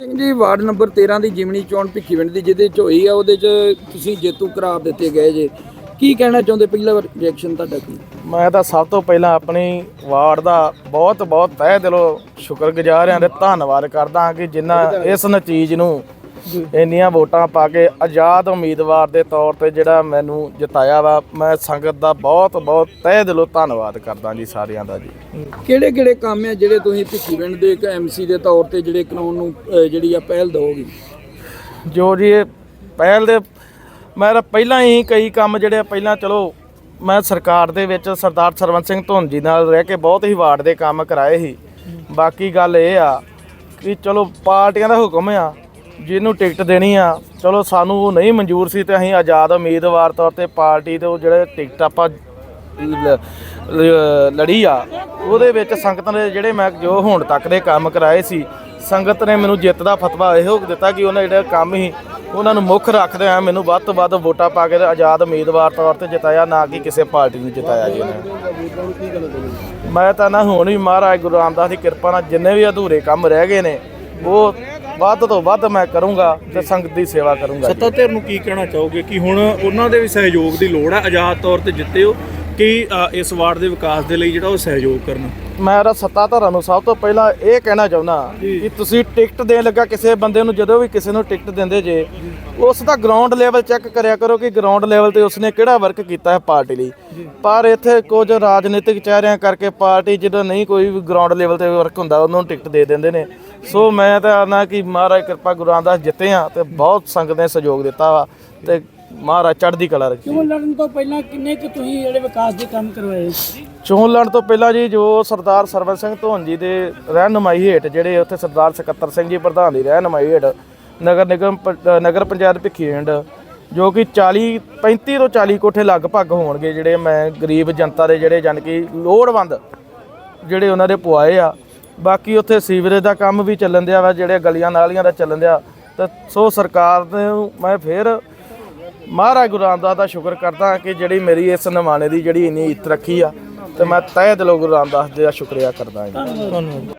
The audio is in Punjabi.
ਸਿੰਘ ਜੀ ਵਾਰਡ ਨੰਬਰ 13 ਦੀ ਜਿਮਣੀ ਚੋਣ ਭਿੱਖੀਵਿੰਡ ਦੀ ਜਿਹਦੇ ਚ ਹੋਈ ਆ ਉਹਦੇ ਚ ਤੁਸੀਂ ਜੇਤੂ ਕਰਾਰ ਦਿੱਤੇ ਗਏ ਜੇ। ਕੀ ਕਹਿਣਾ ਚਾਹੁੰਦੇ ਪਹਿਲਾ ਰਿਐਕਸ਼ਨ ਤੁਹਾਡਾ ਕੀ? ਮੈਂ ਤਾਂ ਸਭ ਤੋਂ ਪਹਿਲਾਂ ਆਪਣੀ ਵਾਰਡ ਦਾ ਬਹੁਤ ਬਹੁਤ ਤਹਿ ਦਿਲੋਂ ਸ਼ੁਕਰਗੁਜ਼ਾਰ ਹਾਂ ਤੇ ਧੰਨਵਾਦ ਕਰਦਾ ਹਾਂ ਕਿ ਜਿਨ੍ਹਾਂ ਇਸ ਨਤੀਜ ਨੂੰ ਇੰਨੀਆਂ ਵੋਟਾਂ ਪਾ ਕੇ ਆਜ਼ਾਦ ਉਮੀਦਵਾਰ ਦੇ ਤੌਰ ਤੇ ਜਿਹੜਾ ਮੈਨੂੰ ਜਿਤਾਇਆ ਵਾ ਮੈਂ ਸੰਗਤ ਦਾ ਬਹੁਤ ਬਹੁਤ ਤਹਿ ਦਿਲੋਂ ਧੰਨਵਾਦ ਕਰਦਾ ਜੀ ਸਾਰਿਆਂ ਦਾ ਜੀ। ਕਿਹੜੇ ਕਿਹੜੇ ਕੰਮ ਆ ਜਿਹੜੇ ਤੁਸੀਂ ਭਿੱਖੀਵਿੰਡ ਦੇ ਇੱਕ ਐਮਸੀ ਦੇ ਤੌਰ ਤੇ ਜਿਹੜੇ ਕਾਨੂੰਨ ਨੂੰ ਅਹ, ਜਿਹੜੀ ਆ ਪਹਿਲ ਦਿਓਗੇ ਜੋ ਜੀ ਇਹ ਪਹਿਲ ਦੇ ਮੈਂ ਤਾਂ ਪਹਿਲਾਂ ਹੀ ਕਈ ਕੰਮ ਜਿਹੜੇ ਪਹਿਲਾਂ ਚਲੋ ਮੈਂ ਸਰਕਾਰ ਦੇ ਵਿੱਚ ਸਰਦਾਰ ਸਰਵੰਤ ਸਿੰਘ ਧੁੰਨ ਜੀ ਨਾਲ ਰਹਿ ਕੇ ਬਹੁਤ ਹੀ ਵਾਰਡ ਦੇ ਕੰਮ ਕਰਾਏ ਸੀ। ਬਾਕੀ ਗੱਲ ਇਹ ਆ ਕਿ ਚਲੋ ਪਾਰਟੀਆਂ ਦਾ ਹੁਕਮ ਆ ਜਿਹਨੂੰ ਟਿਕਟ ਦੇਣੀ ਆ, ਚਲੋ ਸਾਨੂੰ ਉਹ ਨਹੀਂ ਮਨਜ਼ੂਰ ਸੀ ਤੇ ਅਸੀਂ ਆਜ਼ਾਦ ਉਮੀਦਵਾਰ ਤੌਰ ਤੇ ਪਾਰਟੀ ਦੇ ਉਹ ਜਿਹੜੇ ਟਿਕਟ ਆਪਾਂ ਲੜੀ ਆ, ਉਹਦੇ ਵਿੱਚ ਸੰਗਤ ਨੇ ਜਿਹੜੇ ਮੈਂ ਜੋ ਹੁਣ ਤੱਕ ਦੇ ਕੰਮ ਕਰਾਏ ਸੀ, ਸੰਗਤ ਨੇ ਮੈਨੂੰ ਜਿੱਤ ਦਾ ਫਤਵਾ ਇਹੋ ਦਿੱਤਾ ਕਿ ਉਹਨਾਂ ਜਿਹੜਾ ਕੰਮ ਸੀ, ਉਹਨਾਂ ਨੂੰ ਮੁੱਖ ਰੱਖਦੇ ਆ ਮੈਨੂੰ ਵੱਧ ਤੋਂ ਵੱਧ ਵੋਟਾਂ ਪਾ ਕੇ ਆਜ਼ਾਦ ਉਮੀਦਵਾਰ ਤੌਰ ਤੇ ਜਿਤਾਇਆ, ਨਾ ਕਿ ਕਿਸੇ ਪਾਰਟੀ ਨੂੰ ਜਿਤਾਇਆ ਜੀ ਉਹਨਾਂ ਮੈਂ ਤਾਂ ਨਾ ਹੁਣ ਵੀ ਮਹਾਰਾਜ ਗੁਰੂ ਰਾਮਦਾਸ ਦੀ ਕਿਰਪਾ ਨਾਲ ਜਿੰਨੇ ਵੀ ਅਧੂਰੇ ਕੰਮ ਰਹਿ ਗਏ ਨੇ, ਉਹ ਵੱਧ ਤੋਂ ਵੱਧ ਮੈਂ ਕਰੂੰਗਾ ਤੇ ਸੰਗਤ ਦੀ ਸੇਵਾ ਕਰੂੰਗਾ ਸੱਤਾ ਧਿਰ ਨੂੰ ਕੀ ਕਹਿਣਾ ਚਾਹੋਗੇ? ਕਿ ਹੁਣ ਉਹਨਾਂ ਦੇ ਵੀ ਸਹਿਯੋਗ ਦੀ ਲੋੜ ਹੈ ਆਜ਼ਾਦ ਤੌਰ ਤੇ ਜਿੱਤੇ ਹੋ ਕਿ ਅ, ਇਸ ਵਾਰਡ ਦੇ ਵਿਕਾਸ ਦੇ ਲਈ ਜਿਹੜਾ ਉਹ ਸਹਿਯੋਗ ਕਰਨ? ਮੈਂ ਰਾ ਸੱਤਾਧਾਰਾਂ ਨੂੰ ਸਭ ਤੋਂ ਪਹਿਲਾਂ ਇਹ ਕਹਿਣਾ ਚਾਹੁੰਦਾ ਕਿ ਤੁਸੀਂ ਟਿਕਟ ਦੇਣ ਲੱਗਾ ਕਿਸੇ ਬੰਦੇ ਨੂੰ ਜਦੋਂ ਵੀ ਕਿਸੇ ਨੂੰ ਟਿਕਟ ਦਿੰਦੇ ਜੇ ਉਸ ਦਾ ਗਰਾਊਂਡ ਲੈਵਲ ਚੈੱਕ ਕਰਿਆ ਕਰੋ ਕਿ ਗਰਾਊਂਡ ਲੈਵਲ ਤੇ ਉਸਨੇ ਕਿਹੜਾ ਵਰਕ ਕੀਤਾ ਹੈ ਪਾਰਟੀ ਲਈ। ਪਰ ਇੱਥੇ ਕੁਝ ਰਾਜਨੀਤਿਕ ਚਿਹਰਿਆਂ ਕਰਕੇ ਪਾਰਟੀ ਜਦੋਂ ਨਹੀਂ ਕੋਈ ਵੀ ਗਰਾਊਂਡ ਲੈਵਲ ਤੇ ਵਰਕ ਹੁੰਦਾ ਉਹਨਾਂ ਨੂੰ ਟਿਕਟ ਦੇ ਦਿੰਦੇ ਨੇ। ਸੋ ਮੈਂ ਤਾਂ ਆਨਾ ਕਿ ਮਹਾਰਾਜ ਕਿਰਪਾ ਗੁਰੂ ਰਾਮਦਾਸ ਜਿੱਤੇ ਆ ਤੇ ਬਹੁਤ ਸੰਗਤ ਨੇ ਸਹਿਯੋਗ ਦਿੱਤਾ ਵਾ ਤੇ ਮਹਾਰਾਜ ਚੜ੍ਹਦੀ ਕਲਾ ਰੱਖੀ। ਚੋਣ ਲੜਨ ਤੋਂ ਪਹਿਲਾਂ ਕਿੰਨੇ ਕੁ ਤੁਸੀਂ ਜਿਹੜੇ ਵਿਕਾਸ ਦੇ ਕੰਮ ਕਰਵਾਏ ਚੋਣ ਲੜਨ ਤੋਂ ਪਹਿਲਾਂ ਜੀ ਜੋ ਸਰਦਾਰ ਸਰਵਨ ਸਿੰਘ ਧੋਨ ਜੀ ਦੇ ਰਹਿਨਮਾਈ ਹੇਠ ਜਿਹੜੇ ਉੱਥੇ ਸਰਦਾਰ ਸਕੱਤਰ ਸਿੰਘ ਜੀ ਪ੍ਰਧਾਨ ਦੀ ਰਹਿਨਮਾਈ ਹੇਠ ਨਗਰ ਨਿਗਮ ਨਗਰ ਪੰਚਾਇਤ ਭਿੱਖੀਵਿੰਡ ਜੋ ਕਿ 40 35 ਤੋਂ 40 ਕੋਠੇ ਲਗਭਗ ਹੋਣਗੇ ਜਿਹੜੇ ਮੈਂ ਗਰੀਬ ਜਨਤਾ ਦੇ ਜਿਹੜੇ ਜਾਣੀ ਕਿ ਲੋੜਵੰਦ ਜਿਹੜੇ ਉਹਨਾਂ ਦੇ ਪੁਆਏ ਆ। ਬਾਕੀ ਉੱਥੇ ਸੀਵਰੇਜ ਦਾ ਕੰਮ ਵੀ ਚੱਲਣ ਦਿਆ ਵਾ ਜਿਹੜੇ ਗਲੀਆਂ ਨਾਲੀਆਂ ਦਾ ਚੱਲਣ ਦਿਆ। ਤੇ ਸੋ ਸਰਕਾਰ ਨੂੰ ਮੈਂ ਫਿਰ ਮਹਾਰਾਜ ਗੁਰੂ ਰਾਮਦਾਸ ਦਾ ਸ਼ੁਕਰ ਕਰਦਾ ਕਿ ਜਿਹੜੀ ਮੇਰੀ ਇਸ ਨਿਮਾਣੇ ਦੀ ਜਿਹੜੀ ਇੰਨੀ ਇੱਤ ਰੱਖੀ ਆ, ਤੇ ਮੈਂ ਤਹਿ ਦਿਲੋਂ ਗੁਰੂ ਰਾਮਦਾਸ ਜੀ ਦਾ ਸ਼ੁਕਰੀਆ ਕਰਦਾ ਹਾਂ ਜੀ। ਧੰਨਵਾਦ